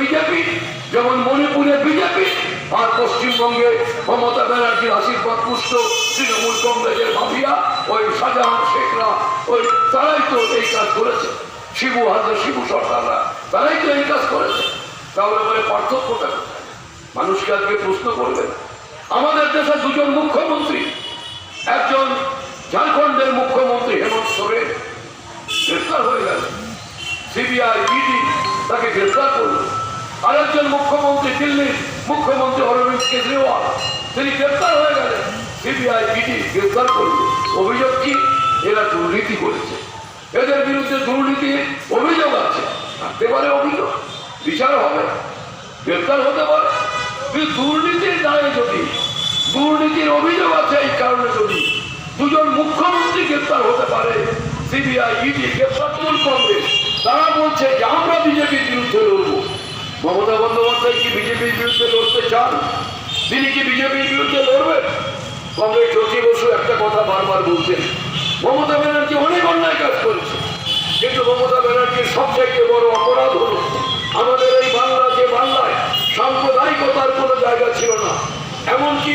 BJP, যেমন মণিপুরে BJP আর পশ্চিমবঙ্গে মমতা ব্যানার্জির আশীর্বাদ পুষ্ট তৃণমূল কংগ্রেসের মাফিয়া, ওই শাহজাহান শেখরা, ওই তারাই তো এই কাজ করেছে। শিবু হাজার, শিবু সরকাররা, তারাই তো এই কাজ করেছে। তাহলে বলে পার্থক্যটা মানুষকে আজকে প্রশ্ন করবে আমাদের দেশে দুজন মুখ্যমন্ত্রী, একজন ঝাড়খণ্ডের মুখ্যমন্ত্রী হেমন্ত সোরেন, গ্রেফতার হয়ে গেল। সিবিআই, ইডি তাকে গ্রেফতার করল। আরেকজন মুখ্যমন্ত্রী দিল্লির মুখ্যমন্ত্রী অরবিন্দ কেজরিওয়াল, তিনি গ্রেফতার হয়ে গেলেন সিবিআই ইডি গ্রেফতার করল অভিযোগ কি? এরা দুর্নীতি করেছে। এদের বিরুদ্ধে দুর্নীতি অভিযোগ আছে। থাকতে পারে অভিযোগ, বিচার হবে। গ্রেফতার হতে পারে। দুর্নীতির দায়ে যদি, দুর্নীতির অভিযোগ আছে এই কারণে যদি দুজন মুখ্যমন্ত্রী গ্রেফতার হতে পারে, সিবিআই ইডি গ্রেফতার তৃণমূল কংগ্রেস তারা বলছে যে আমরা বিজেপির বিরুদ্ধে লড়বো মমতা বন্দ্যোপাধ্যায় কি বিজেপির বিরুদ্ধে লড়তে চান? তিনি কি বিজেপির বিরুদ্ধে লড়বেন? কংগ্রেস জ্যোতি বসু একটা কথা বারবার বলতেন মমতা ব্যানার্জি অনেক অন্যায় কাজ করেছে, কিন্তু মমতা ব্যানার্জির সবচাইতে বড় অপরাধ হলো আমাদের এই বাংলা যে বাংলায় সাম্প্রদায়িকতার কোনো জায়গা ছিল না। এমনকি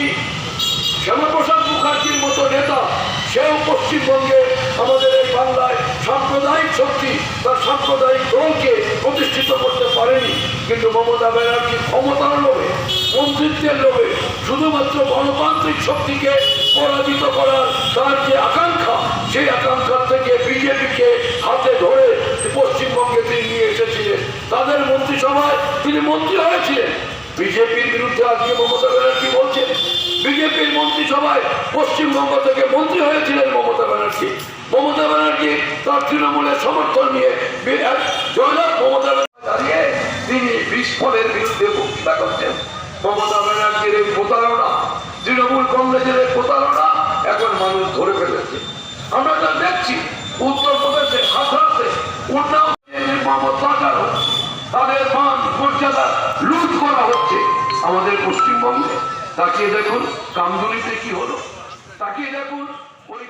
শ্যামাপ্রসাদ মুখার্জির মতো নেতা, সেও পশ্চিমবঙ্গে আমাদের এই বাংলায় সাম্প্রদায়িক শক্তি তার সাম্প্রদায়িক দলকে প্রতিষ্ঠিত করতে কিন্তু মমতা ব্যানার্জি ক্ষমতার লোভে, মন্ত্রিত্বের লোভে শুধুমাত্র গণতান্ত্রিক শক্তিকে পরাজিত করার তার যে আকাঙ্ক্ষা, সেই আকাঙ্ক্ষার থেকে বিজেপিকে হাতে ধরে পশ্চিমবঙ্গে তিনি নিয়ে এসেছিলেন। তাদের মন্ত্রিসভায় তিনি মন্ত্রী হয়েছিলেন। বিজেপির বিরুদ্ধে আজকে মমতা ব্যানার্জি বলছেন, বিজেপির মন্ত্রিসভায় পশ্চিমবঙ্গ থেকে মন্ত্রী হয়েছিলেন মমতা ব্যানার্জি। মমতা ব্যানার্জি তার তৃণমূলের সমর্থন নিয়ে জয়লাভ মমতা তিনি বিস্ফোরের বিরুদ্ধে বক্তৃতা করছেন মমতা ব্যানার্জির এই প্রতারণা, তৃণমূল কংগ্রেসের এই প্রতারণা এখন মানুষ ধরে ফেলেছে। আমরা তা দেখছি উত্তরপ্রদেশে হাসরাতে, উন্নয়ন তাদের মান, মর্যাদা লুট করা হচ্ছে আমাদের পশ্চিমবঙ্গে। তাকিয়ে দেখুন কামদুলিতে কি হলো? তাকিয়ে দেখুন, ওই